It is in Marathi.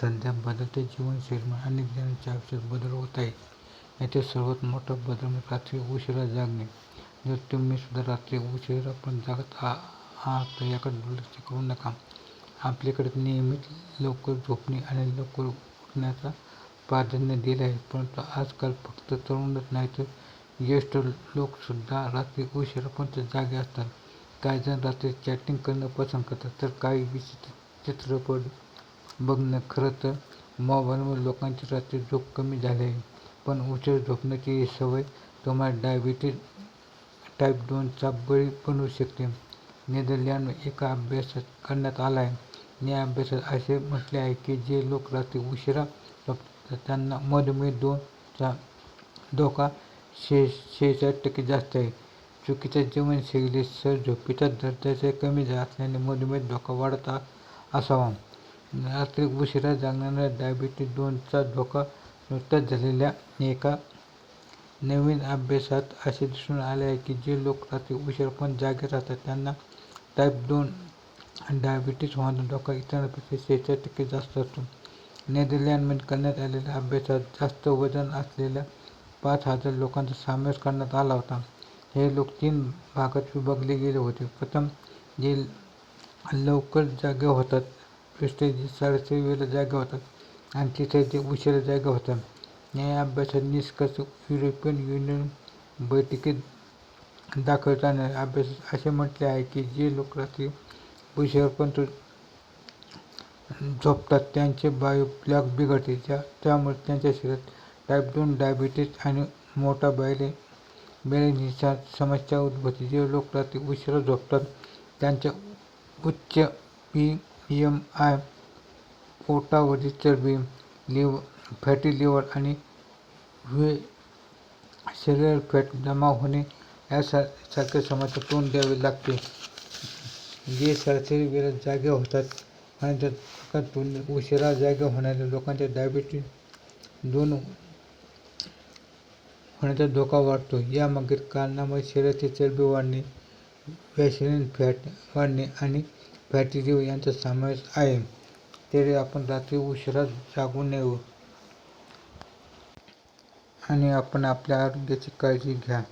सध्या बदलते जीवनशैली आणि ज्ञानाच्या आयुष्यात बदल होत आहे. यातील सर्वात मोठा बदल म्हणजे रात्री उशिरा जागणे. जर तुम्ही सुद्धा रात्री पण जागत आहात तर याकडे दुर्लक्ष करू नका. आपल्याकडे नेहमीच लवकर झोपणे आणि लवकर उठण्याचा प्राधान्य दिले आहे. परंतु आजकाल फक्त तरुणच नाही तर ज्येष्ठ लोकसुद्धा रात्री उशिरापर्यंत जागे असतात. काही जण रात्री चॅटिंग करणं पसंत करतात तर काही चित्रपट बघणं. खरं तर मोबाईलमुळे लोकांची रात्री झोप कमी झाली आहे. पण उशीर झोपण्याची ही सवय तुम्हाला डायबिटीज टाईप दोनचा बळी बनवू शकते. नेदरलँड एका अभ्यासात करण्यात आला आहे. या अभ्यासात असे म्हटले आहे की जे लोक रात्री उशिरा झोपतात त्यांना मधुमेह दोनचा धोका शे शेहेचाळीस टक्के जास्त आहे. चुकीच्या जीवनशैलीसह झोपीचा दर्जाचे कमी असल्याने मधुमेह धोका वाढत असावा. रात्री उशिरा जागण्यामुळे डायबेटिस दोनचा धोका नुकत्याच झालेल्या एका नवीन अभ्यासात असे दिसून आले आहे की जे लोक रात्री उशिरापर्यंत जागे राहतात त्यांना टाईप दोन डायबिटीज होण्याचा धोका इतरांपेक्षा शेहेचाळीस टक्के जास्त असतो. नेदरलँडमध्ये करण्यात आलेल्या अभ्यासात जास्त वजन असलेल्या पाच हजार लोकांचा समावेश करण्यात आला होता. हे लोक तीन भागात विभागले गेले होते. प्रथम, जे लवकर जागे होतात, दुसरे, जे जागा होतात आणि तिथे ते उशिरा जागा होतात. या अभ्यासात निष्कर्ष युरोपियन युनियन बैठकीत दाखवताना अभ्यास अभ्यासात असे म्हटले आहे की जे लोक रात्री उशिरापर्यंत झोपतात त्यांचे बायो क्लॉक बिघडते. त्यामुळे त्यांच्या शरीरात टाईप दोन डायबिटीस आणि मोठा बायले बॅलन्सची समस्या उद्भवते. जे लोक रात्री उशिरा झोपतात त्यांच्या उच्च पी ई.एम.आय, पोटावरील चरबी, फॅटी लिव्हर आणि व्हिसरल फॅट जमा होणे यासारख्या समस्यांना तोंड द्यावे लागते. जे सरासरी वेळेला जागे होतात आणि त्या तुलनेत उशिरा जागे होणाऱ्या लोकांना डायबेटिस दोन होण्याचा धोका वाढतो. यामागील कारणांमध्ये शरीरातील चरबी वाढणे, व्हिसरल फॅट वाढणे आणि फॅटी लिव्हर यांचा समावेश आहे. तरी आपण रात्री उशिरा जागू नये आणि आपण आपल्या आरोग्याची काळजी घ्या.